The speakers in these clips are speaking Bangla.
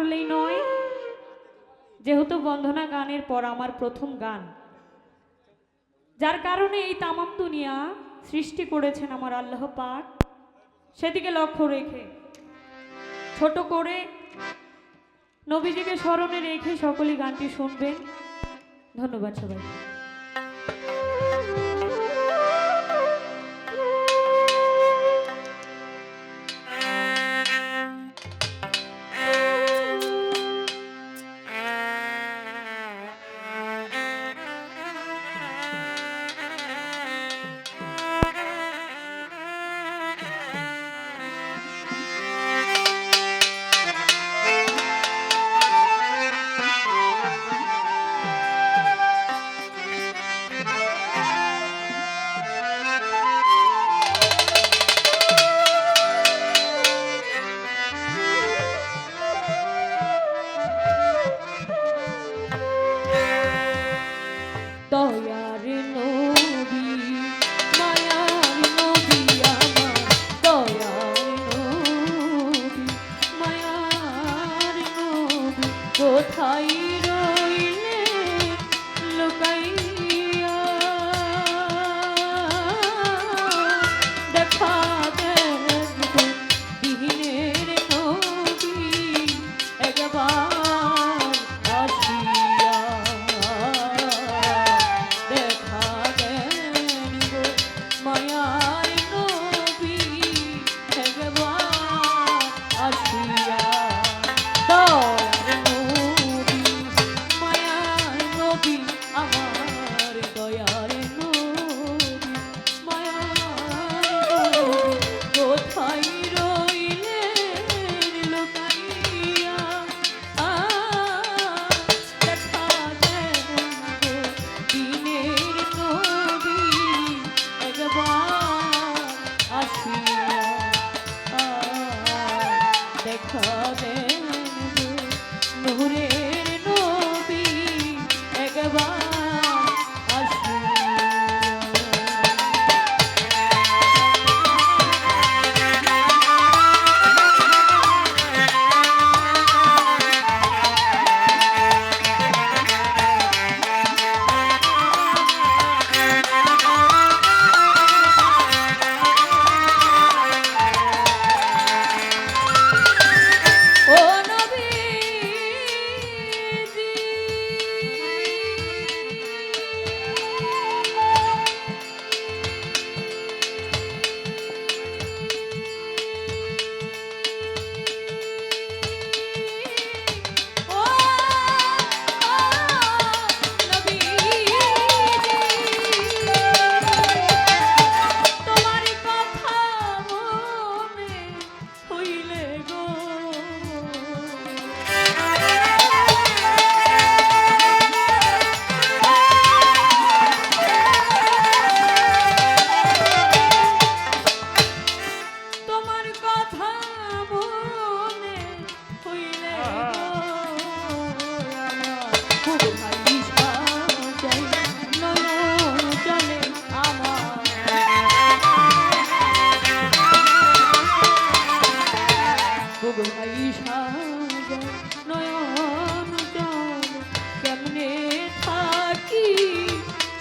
করলেই নয়। যেহেতু বন্ধনা গানের পর আমার প্রথম গান। যার কারণে এই তামাম দুনিয়া সৃষ্টি করেছেন আমার আল্লাহ পাক। সেদিকে লক্ষ্য রেখে, ছোট করে নবীজিকে স্মরণে রেখে সকলেই গানটি শুনবেন। ধন্যবাদ সবাই 入ろ দেখা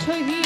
সহি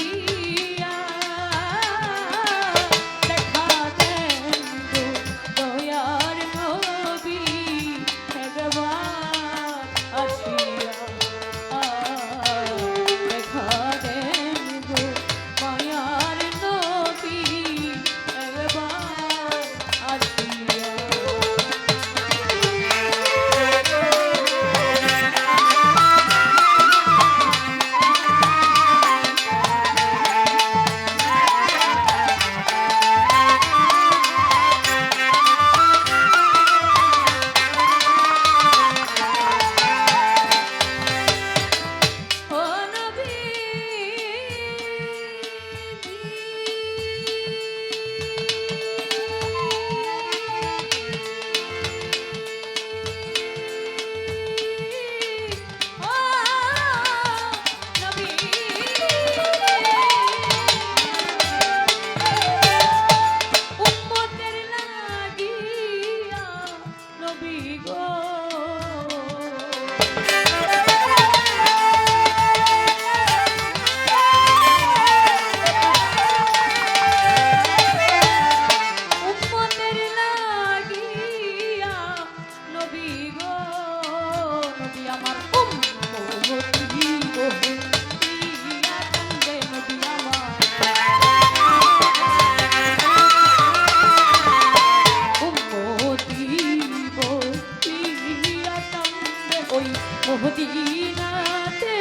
মহদিনাতে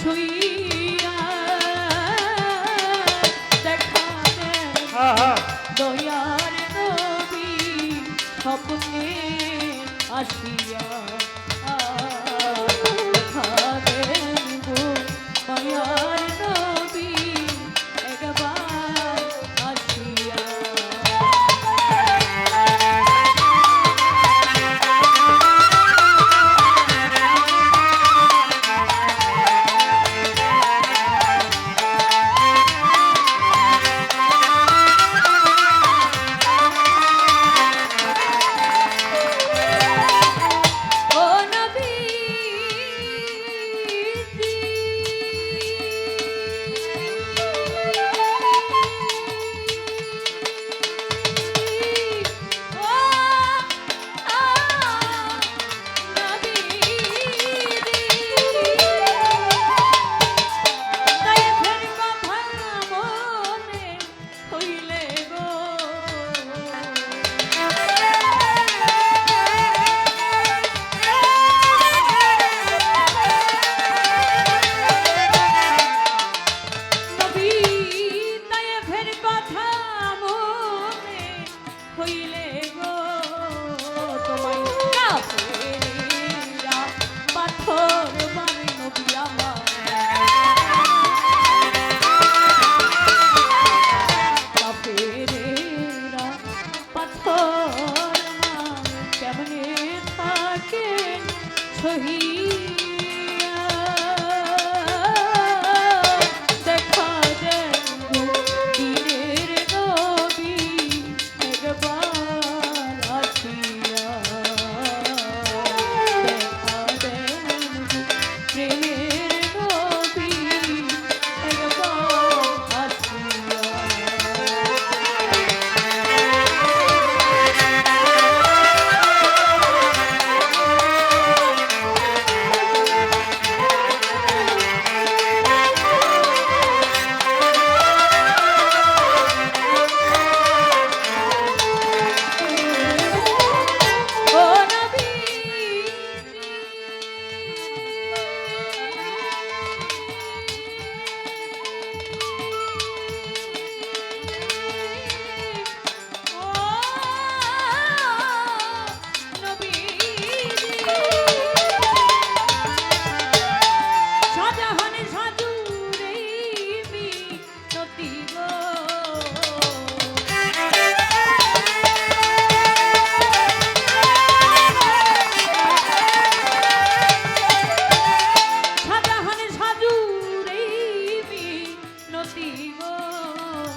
শুইয়া দেখা দয়ার নবী স্বপ্নে আসিয়া